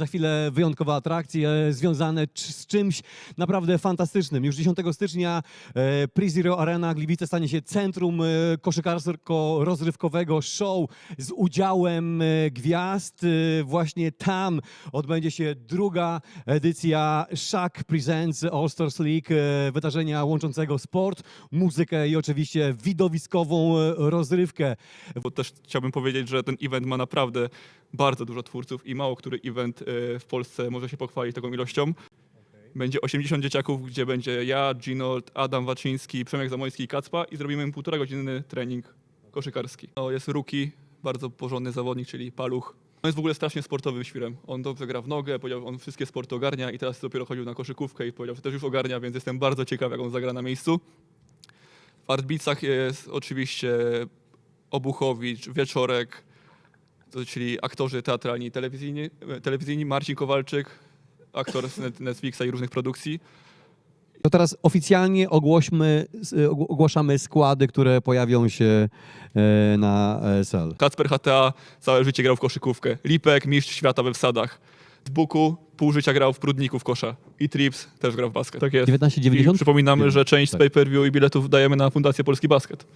Za chwilę wyjątkowe atrakcje związane cz- z czymś naprawdę fantastycznym. Już 10 stycznia e, Prizero Arena Gliwice stanie się centrum e, koszykarsko-rozrywkowego show z udziałem e, gwiazd. E, Właśnie tam odbędzie się druga edycja Shaq Presents All Stars League, e, wydarzenia łączącego sport, muzykę i oczywiście widowiskową e, rozrywkę. bo też chciałbym powiedzieć, że ten event ma naprawdę bardzo dużo twórców i mało który event e, w Polsce może się pochwalić taką ilością. Będzie 80 dzieciaków, gdzie będzie ja, Ginold, Adam Waczyński, Przemek Zamojski i Kacpa i zrobimy im półtora godzinny trening koszykarski. To jest Ruki, bardzo porządny zawodnik, czyli Paluch. On jest w ogóle strasznie sportowym świrem. On dobrze gra w nogę, powiedział, on wszystkie sporty ogarnia i teraz dopiero chodził na koszykówkę i powiedział, że też już ogarnia, więc jestem bardzo ciekaw, jak on zagra na miejscu. W Artbicach jest oczywiście Obuchowicz, Wieczorek, to, czyli aktorzy teatralni i telewizyjni, e, telewizyjni Marcin Kowalczyk, aktor z Net- Netflixa i różnych produkcji. To teraz oficjalnie ogłośmy, og- ogłaszamy składy, które pojawią się e, na ESL. Kacper HTA całe życie grał w koszykówkę. Lipek, mistrz świata we wsadach. Buku pół życia grał w Prudniku w kosza. I Trips też grał w basket. Tak jest. 1990? I przypominamy, że część z Tak. pay-per-view i biletów dajemy na Fundację Polski Basket.